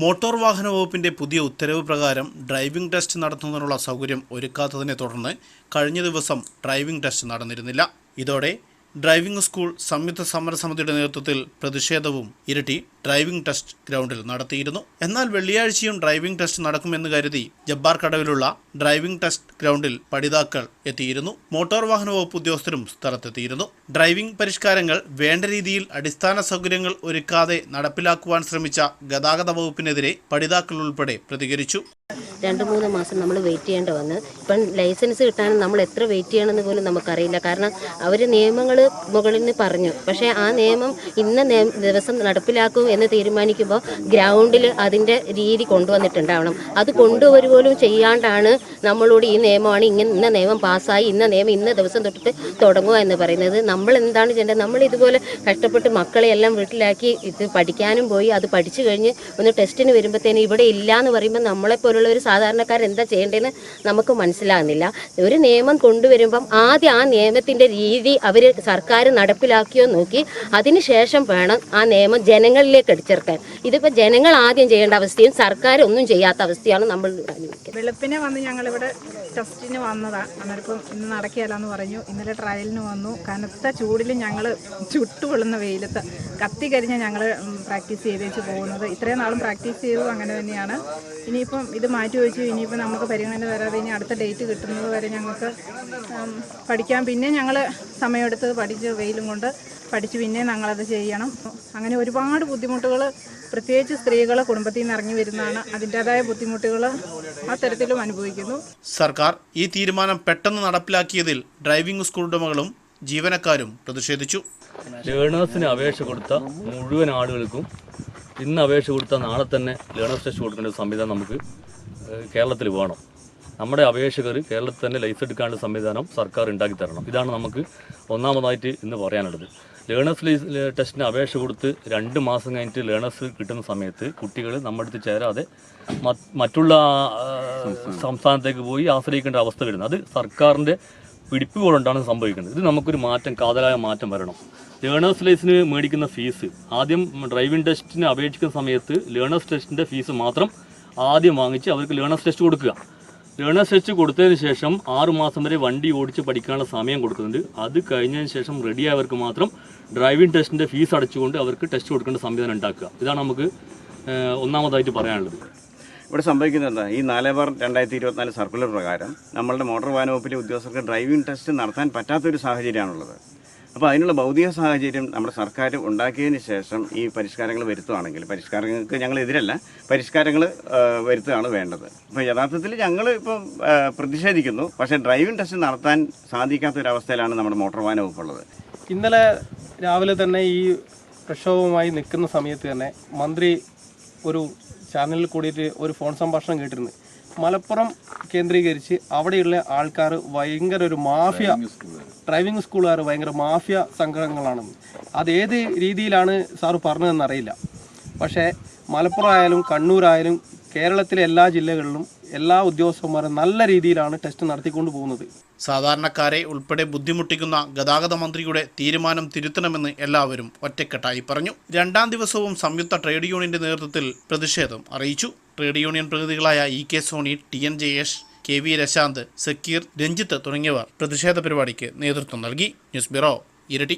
Motor വാഹന വകുപ്പിന്റെ പുതിയ ഉത്തരവ് പ്രകാരം ഡ്രൈവിംഗ് ടെസ്റ്റ് നടത്തുന്നതിനുള്ള സൗകര്യം ഒരുക്കാത്തതിനെ തുടർന്ന് കഴിഞ്ഞ ദിവസം ഡ്രൈവിംഗ് ടെസ്റ്റ് നടന്നിരുന്നില്ല. ഇതോടെ ഡ്രൈവിംഗ് സ്കൂൾ സംയുക്ത സമരസമിതിയുടെ നേതൃത്വത്തിൽ പ്രതിഷേധവും ഇരട്ടി ഡ്രൈവിംഗ് ടെസ്റ്റ് ഗ്രൗണ്ടിൽ നടത്തിയിരുന്നു. എന്നാൽ വെള്ളിയാഴ്ചയും ഡ്രൈവിംഗ് ടെസ്റ്റ് നടക്കുമെന്ന് കരുതി ജബ്ബാർ കടവിലുള്ള ഡ്രൈവിംഗ് ടെസ്റ്റ് ഗ്രൗണ്ടിൽ പഠിതാക്കൾ എത്തിയിരുന്നു. മോട്ടോർ വാഹന വകുപ്പ് ഉദ്യോഗസ്ഥരും സ്ഥലത്തെത്തിയിരുന്നു. ഡ്രൈവിംഗ് പരിഷ്കാരങ്ങൾ വേണ്ട രീതിയിൽ അടിസ്ഥാന സൗകര്യങ്ങൾ ഒരുക്കാതെ നടപ്പിലാക്കുവാൻ ശ്രമിച്ച ഗതാഗത വകുപ്പിനെതിരെ പഠിതാക്കൾ ഉൾപ്പെടെ പ്രതികരിച്ചു. രണ്ട് മൂന്ന് മാസം നമ്മൾ വെയിറ്റ് ചെയ്യേണ്ടി വന്ന്. ഇപ്പം ലൈസൻസ് കിട്ടാൻ നമ്മൾ എത്ര വെയിറ്റ് ചെയ്യണമെന്ന് പോലും നമുക്കറിയില്ല. കാരണം അവർ നിയമങ്ങൾ മുകളിൽ നിന്ന് പറഞ്ഞു. പക്ഷേ ആ നിയമം ഇന്ന ദിവസം നടപ്പിലാക്കും എന്ന് തീരുമാനിക്കുമ്പോൾ ഗ്രൗണ്ടിൽ അതിന്റെ രീതി കൊണ്ടുവന്നിട്ടുണ്ടാവണം. അത് കൊണ്ടുവരുപോലും ചെയ്യാണ്ടാണ് നമ്മളോട് ഈ നിയമമാണ് ഇങ്ങനെ ഇന്ന നിയമം പാസ്സായി ഇന്ന നിയമം ഇന്ന ദിവസം തൊട്ടിട്ട് തുടങ്ങുക എന്ന് പറയുന്നത്. നമ്മൾ എന്താണ് ചെയ്യേണ്ടത്? നമ്മൾ ഇതുപോലെ കഷ്ടപ്പെട്ട് മക്കളെ എല്ലാം വീട്ടിലാക്കി ഇത് പഠിക്കാനും പോയി അത് പഠിച്ചു കഴിഞ്ഞ് ഒന്ന് ടെസ്റ്റിന് വരുമ്പോഴത്തേനും ഇവിടെ ഇല്ല എന്ന് പറയുമ്പോൾ നമ്മളെ നമ്മളെപ്പോലുള്ള ഒരു സാധാരണക്കാരൻ എന്താ ചെയ്യേണ്ടതെന്ന് നമുക്ക് മനസ്സിലാകുന്നില്ല. ഒരു നിയമം കൊണ്ടുവരുമ്പം ആദ്യം ആ നിയമത്തിന്റെ രീതി അവർ സർക്കാർ നടപ്പിലാക്കിയോ നോക്കി അതിനുശേഷം വേണം ആ നിയമം ജനങ്ങളിലേക്ക് അടിച്ചിറക്കാൻ ഇതിപ്പോൾ ജനങ്ങൾ ആദ്യം ചെയ്യേണ്ട അവസ്ഥയും സർക്കാർ ഒന്നും ചെയ്യാത്ത അവസ്ഥയാണ് നമ്മൾ വെളുപ്പിനെ വന്ന് ഞങ്ങളിവിടെ ടെസ്റ്റിന് വന്നതാണ് അന്നേരം ഇന്ന് നടക്കിയാലെന്ന് പറഞ്ഞു. ഇന്നലെ ട്രയലിന് വന്നു. കനത്ത ചൂടിൽ ഞങ്ങൾ ചുട്ടുകൊള്ളുന്ന വെയിലത്ത് കത്തി കരിഞ്ഞ ഞങ്ങൾ പ്രാക്ടീസ് ചെയ്ത് വെച്ച് പോകുന്നത്. ഇത്രയും നാളും പ്രാക്ടീസ് ചെയ്തു അങ്ങനെ തന്നെയാണ്. ഇനിയിപ്പം ഇത് മാറ്റി വെച്ചു ഇനിയിപ്പം നമുക്ക് പരിഗണന വരാതെ ഇനി അടുത്ത ഡേറ്റ് കിട്ടുന്നത് വരെ ഞങ്ങൾക്ക് പഠിക്കാം. പിന്നെ ഞങ്ങൾ സമയമെടുത്ത് പഠിച്ച് വെയിലും കൊണ്ട് പഠിച്ച് പിന്നെ ഞങ്ങളത് ചെയ്യണം. അങ്ങനെ ഒരുപാട് ബുദ്ധിമുട്ടുകൾ പ്രത്യേകിച്ച് സ്ത്രീകൾ കുടുംബത്തിൽ നിന്ന് ഇറങ്ങി വരുന്നതാണ്. അതിന്റെതായ ബുദ്ധിമുട്ടുകൾ ആ തരത്തിലും അനുഭവിക്കുന്നു. സർക്കാർ ഈ തീരുമാനം പെട്ടെന്ന് നടപ്പിലാക്കിയതിൽ ഡ്രൈവിംഗ് സ്കൂൾ ഉടമകളും ജീവനക്കാരും പ്രതിഷേധിച്ചു. ലേണേഴ്സിന് അപേക്ഷ കൊടുത്ത മുഴുവൻ ആളുകൾക്കും ഇന്ന് അപേക്ഷ കൊടുത്ത നാളെ തന്നെ ലേണേഴ്സ് ടെസ്റ്റ് കൊടുക്കേണ്ട ഒരു സംവിധാനം നമുക്ക് കേരളത്തിൽ വേണം. നമ്മുടെ അപേക്ഷകർ കേരളത്തിൽ തന്നെ ലൈസൻസ് എടുക്കാനുള്ള സംവിധാനം സർക്കാർ ഉണ്ടാക്കി തരണം. ഇതാണ് നമുക്ക് ഒന്നാമതായിട്ട് ഇന്ന് പറയാനുള്ളത്. ലേണേഴ്സ് ടെസ്റ്റിന് അപേക്ഷ കൊടുത്ത് രണ്ട് മാസം കഴിഞ്ഞിട്ട് ലേണേഴ്സ് കിട്ടുന്ന സമയത്ത് കുട്ടികൾ നമ്മുടെ അടുത്ത് ചേരാതെ മറ്റുള്ള സംസ്ഥാനത്തേക്ക് പോയി ആശ്രയിക്കേണ്ട അവസ്ഥ വരുന്നത്. അത് സർക്കാരിന്റെ പിടിപ്പ് കൊണ്ടാണ് സംഭവിക്കുന്നത്. ഇത് നമുക്കൊരു മാറ്റം കാതലായ മാറ്റം വരണം. ലേണേഴ്സ് ലൈസിന് മേടിക്കുന്ന ഫീസ് ആദ്യം ഡ്രൈവിംഗ് ടെസ്റ്റിന് അപേക്ഷിക്കുന്ന സമയത്ത് ലേണേഴ്സ് ടെസ്റ്റിന്റെ ഫീസ് മാത്രം ആദ്യം വാങ്ങിച്ച് അവർക്ക് ലേണേഴ്സ് ടെസ്റ്റ് കൊടുക്കുക. ലേണേഴ്സ് ടെസ്റ്റ് കൊടുത്തതിന് ശേഷം ആറ് മാസം വരെ വണ്ടി ഓടിച്ച് പഠിക്കാനുള്ള സമയം കൊടുക്കുന്നുണ്ട്. അത് കഴിഞ്ഞതിന് ശേഷം റെഡിയായവർക്ക് മാത്രം ഡ്രൈവിംഗ് ടെസ്റ്റിന്റെ ഫീസ് അടച്ചുകൊണ്ട് അവർക്ക് ടെസ്റ്റ് കൊടുക്കേണ്ട സംവിധാനം ഉണ്ടാക്കുക. ഇതാണ് നമുക്ക് ഒന്നാമതായിട്ട് പറയാനുള്ളത്. ഇവിടെ സംഭവിക്കുന്നത് ഈ നാല് ബാർ രണ്ടായിരത്തി ഇരുപത്തിനാല് സർക്കുലർ പ്രകാരം നമ്മളുടെ മോട്ടോർ വാഹന വകുപ്പിലെ ഉദ്യോഗസ്ഥർക്ക് ഡ്രൈവിംഗ് ടെസ്റ്റ് നടത്താൻ പറ്റാത്തൊരു സാഹചര്യമാണുള്ളത്. അപ്പോൾ അതിനുള്ള ഭൗതിക സാഹചര്യം നമ്മുടെ സർക്കാർ ഉണ്ടാക്കിയതിന് ശേഷം ഈ പരിഷ്കാരങ്ങൾ വരുത്തുകയാണെങ്കിൽ പരിഷ്കാരങ്ങൾക്ക് ഞങ്ങൾ എതിരല്ല പരിഷ്കാരങ്ങൾ വരുത്തുകയാണ് വേണ്ടത്. അപ്പോൾ യഥാർത്ഥത്തിൽ ഞങ്ങൾ ഇപ്പം പ്രതിഷേധിക്കുന്നു. പക്ഷേ ഡ്രൈവിംഗ് ടെസ്റ്റ് നടത്താൻ സാധിക്കാത്ത ഒരു അവസ്ഥയിലാണ് നമ്മുടെ മോട്ടോർ വാഹന വകുപ്പുള്ളത്. ഇന്നലെ രാവിലെ തന്നെ ഈ പ്രക്ഷോഭവുമായി നിൽക്കുന്ന സമയത്ത് തന്നെ മന്ത്രി ഒരു ചാനലിൽ കൂടിയിട്ട് ഒരു ഫോൺ സംഭാഷണം കേട്ടിരുന്നു. മലപ്പുറം കേന്ദ്രീകരിച്ച് അവിടെയുള്ള ആൾക്കാർ ഭയങ്കര ഒരു മാഫിയ ഡ്രൈവിംഗ് സ്കൂളുകാർ ഭയങ്കര മാഫിയ സംഘടനകളാണെന്ന് അത് ഏത് രീതിയിലാണ് സാറ് പറഞ്ഞതെന്ന് അറിയില്ല പക്ഷേ മലപ്പുറം ആയാലും കണ്ണൂരായാലും കേരളത്തിലെ എല്ലാ ജില്ലകളിലും എല്ലാ ഉദ്യോഗസ്ഥന്മാരും നല്ല രീതിയിലാണ് ടെസ്റ്റ് നടത്തിക്കൊണ്ട് പോകുന്നത്. സാധാരണക്കാരെ ഉൾപ്പെടെ ബുദ്ധിമുട്ടിക്കുന്ന ഗതാഗത മന്ത്രിയുടെ തീരുമാനം തിരുത്തണമെന്ന് എല്ലാവരും ഒറ്റക്കെട്ടായി പറഞ്ഞു. രണ്ടാം ദിവസവും സംയുക്ത ട്രേഡ് യൂണിയന്റെ നേതൃത്വത്തിൽ പ്രതിഷേധം അറിയിച്ചു. Trade union പ്രതിനിധികളായ E K Soni T N Jayesh K V Rashanth Zakir Ranjith തുടങ്ങിയവർ പ്രതിഷേധ പരിപാടിക്ക് നേതൃത്വം നൽകി. ന്യൂസ് ബ്യൂറോ ഇരട്ടി.